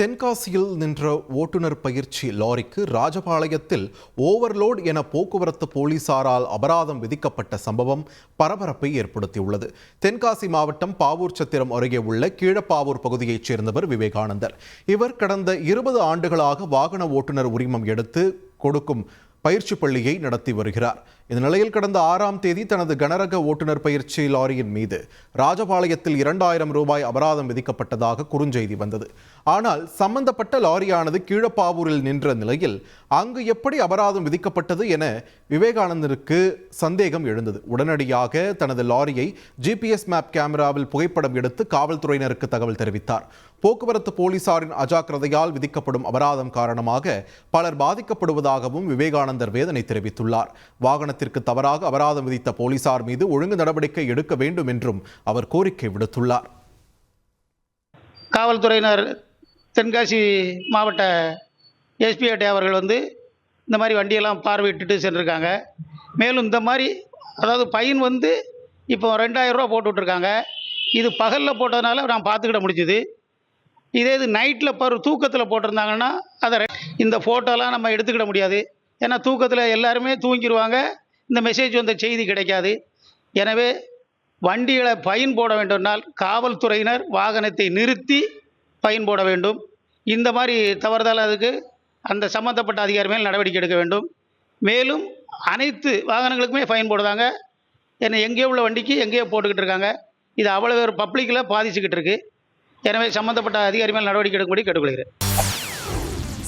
தென்காசியில் நின்ற ஓட்டுநர் பயிற்சி லாரிக்கு ராஜபாளையத்தில் ஓவர்லோட் என போக்குவரத்து போலீசாரால் அபராதம் விதிக்கப்பட்ட சம்பவம் பரபரப்பை ஏற்படுத்தியுள்ளது. தென்காசி மாவட்டம் பாவூர் சத்திரம் அருகே உள்ள கீழப்பாவூர் பகுதியைச் சேர்ந்தவர் விவேகானந்தர். இவர் கடந்த இருபது ஆண்டுகளாக வாகன ஓட்டுநர் உரிமம் எடுத்து கொடுக்கும் பயிற்சி பள்ளியை நடத்தி வருகிறார். இந்த நிலையில் கடந்த ஆறாம் தேதி தனது கனரக ஓட்டுநர் பயிற்சி லாரியின் மீது ராஜபாளையத்தில் இரண்டாயிரம் ரூபாய் அபராதம் விதிக்கப்பட்டதாக குறுஞ்செய்தி வந்தது. ஆனால் சம்பந்தப்பட்ட லாரியானது கீழப்பாவூரில் நின்ற நிலையில் அங்கு எப்படி அபராதம் விதிக்கப்பட்டது என விவேகானந்தருக்கு சந்தேகம் எழுந்தது. உடனடியாக தனது லாரியை ஜிபிஎஸ் மேப் கேமராவில் புகைப்படம் எடுத்து காவல்துறையினருக்கு தகவல் தெரிவித்தார். போக்குவரத்து போலீசாரின் அஜாக்கிரதையால் விதிக்கப்படும் அபராதம் காரணமாக பலர் பாதிக்கப்படுவதாகவும் ஆனந்தர் வேதனை தெரிவித்துள்ளார். வாகனத்திற்கு தவறாக அபராதம் விதித்த போலீசார் மீது ஒழுங்கு நடவடிக்கை எடுக்க வேண்டும் என்றும் அவர் கோரிக்கை விடுத்துள்ளார். காவல்துறையினர் தென்காசி மாவட்ட எஸ்பிஐடி அவர்கள் வந்து இந்த மாதிரி வண்டியெல்லாம் பார்வையிட்டுட்டு சென்றிருக்காங்க. மேலும் இந்த மாதிரி அதாவது பையன் வந்து இப்போ ரெண்டாயிரம் ரூபா போட்டு விட்ருக்காங்க இது பகலில் போட்டதுனால நான் பார்த்துக்கிட முடிஞ்சுது. இதே இது நைட்டில் பரு தூக்கத்தில் போட்டிருந்தாங்கன்னா அதை இந்த ஃபோட்டோலாம் நம்ம எடுத்துக்கிட முடியாது. ஏன்னா தூக்கத்தில் எல்லாருமே தூங்கிடுவாங்க இந்த மெசேஜ் வந்த செய்தி கிடைக்காது. எனவே வண்டிகளை பயன் போட வேண்டும்னால் காவல்துறையினர் வாகனத்தை நிறுத்தி பயன் போட வேண்டும். இந்த மாதிரி தவறுதல் அதுக்கு அந்த சம்மந்தப்பட்ட அதிகாரி மேல் நடவடிக்கை எடுக்க வேண்டும். மேலும் அனைத்து வாகனங்களுக்குமே ஃபைன் போடுதாங்க ஏன்னா எங்கேயோ உள்ள வண்டிக்கு எங்கேயோ போட்டுக்கிட்டு இருக்காங்க. இது அவ்வளோ ஒரு பப்ளிக்கில் பாதிச்சுக்கிட்டு இருக்கு. எனவே சம்மந்தப்பட்ட அதிகாரி மேல் நடவடிக்கை எடுக்கும்படி கேட்டுக்கொள்கிறேன்.